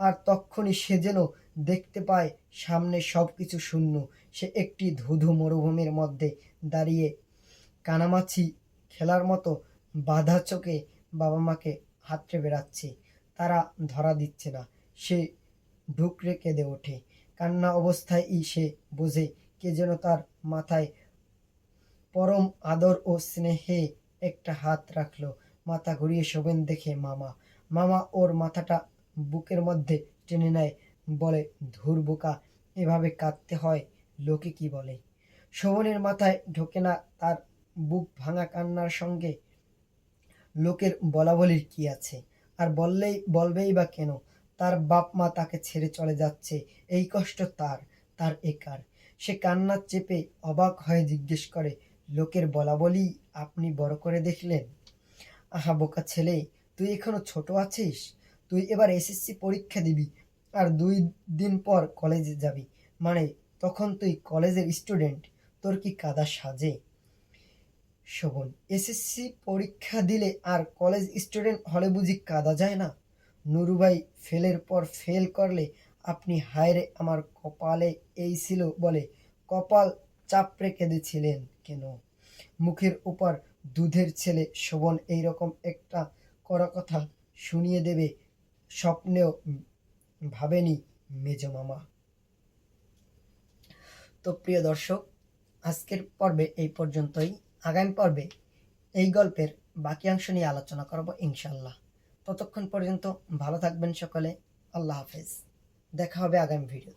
আর তক্ষুনি সে যেন দেখতে পায় সামনে সব কিছু শূন্য। সে একটি ধুধু মরুভূমির মধ্যে দাঁড়িয়ে কানামাছি খেলার মতো বাধা চোখে বাবা মাকে হাতড়ে বেড়াচ্ছে। তারা ধরা দিচ্ছে না। সে ঢুকরে কেঁদে ওঠে। কান্না অবস্থায় ই সে বোঝে কে যেন তার মাথায় পরম আদর ও স্নেহে একটা হাত রাখল। মাথা ঘুরিয়ে শোভেন দেখে মামা। মামা ওর মাথাটা বুকের মধ্যে টেনে নেয়, বলে, ধুর বোকা, এভাবে কাঁদতে হয়, লোকে কি বলে? শোভনের মাথায় ঢোকে না, তার বুক ভাঙা কান্নার সঙ্গে। লোকের বলা বলির কি আছে? আর বললেই, বলবেই বা কেন? তার বাপ মা তাকে ছেড়ে চলে যাচ্ছে, এই কষ্ট তার তার একার সে কান্না চেপে অবাক হয়ে জিজ্ঞেস করে, লোকের বলা বলি আপনি বড় করে দেখলেন? আহা, বোকা ছেলে, তুই এখনও ছোট আছিস? তুই এবার এসএসসি পরীক্ষা দিবি আর দুই দিন পর কলেজে যাবি। মানে তখন তুই কলেজের স্টুডেন্ট তোর কি কাদা সাজে? শোভন এসএসসি পরীক্ষা দিলে আর কলেজ স্টুডেন্ট হলে বুঝি কাদা যায় না? নুরুভাই ফেলের পর ফেল করলে আপনি হায়রে আমার কপালে এই ছিল বলে কপাল চাপড়ে কেঁদেছিলেন কেন? মুখের উপর দুধের ছেলে শোভন এইরকম একটা কড়া কথা শুনিয়ে দেবে স্বপ্নেও ভাবেনি মেজ মামা। তো প্রিয় দর্শক, আজকের পর্বে এই পর্যন্তই। আগামী পর্বে এই গল্পের বাকি অংশ নিয়ে আলোচনা করব ইনশাল্লাহ ততক্ষণ পর্যন্ত ভালো থাকবেন সকলে। আল্লাহ হাফেজ। দেখা হবে আগামী ভিডিও